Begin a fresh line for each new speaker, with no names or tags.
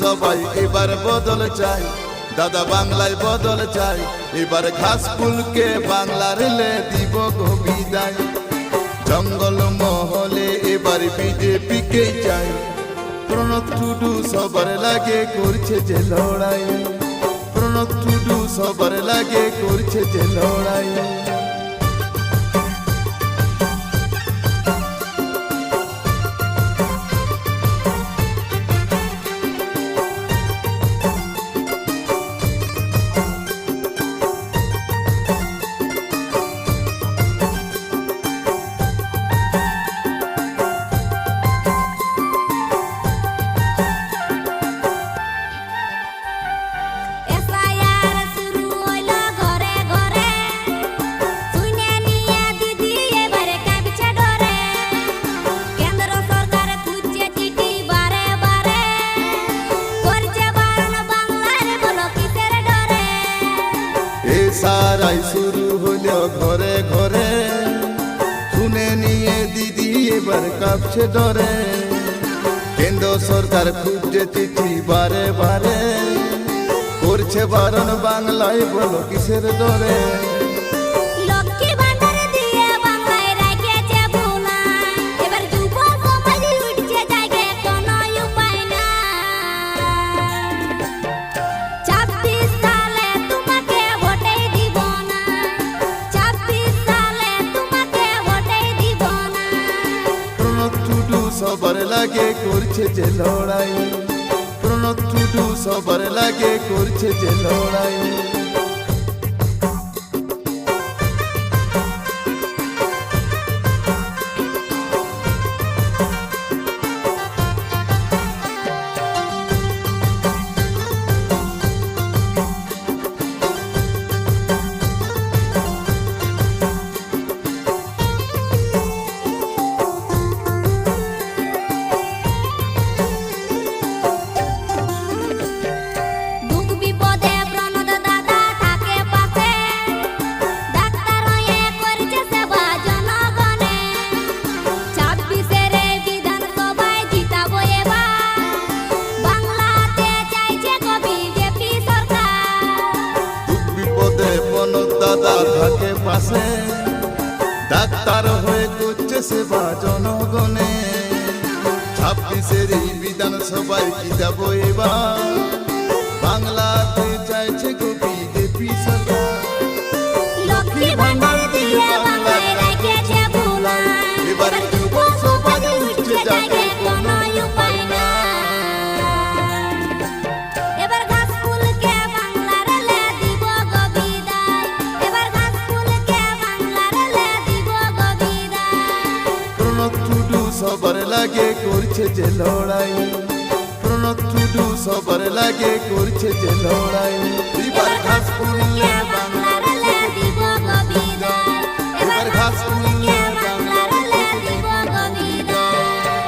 সবাই এবার বদল চাই। দাদা বাংলায় বদল চাই। এবার ঘাস ফুলকে বাংলার লে দিব গো বিদায়। জঙ্গল মহলে এবার বিজেপি কে চাই। প্রণব টুডু সবার লাগে করছে যে লড়াই। প্রণব টুডু সবার লাগে করছে যে লড়াই। সারাই শুরু হলো ঘরে ঘরে। শুনে নিয়ে দিদি এবার কাঁপছে ডরে। কেন্দ্র সরকার খুঁজছে চিঠি বারে বারে। করছে বারণ বাংলায় বলো কিসের ডরে সবার লাগে করছে যে লড়াই। প্রণব টুডু সবার লাগে করছে যে লড়াই।
পাশে ডাক্তার হয়ে করছে সেবা জনগণে। ছাব্বিশের
এই বিধানসভায় কি যাব এবার? সবার লাগে করছে যে লড়াই। প্রণব টুডু সবার লাগে করছে যে লড়াই।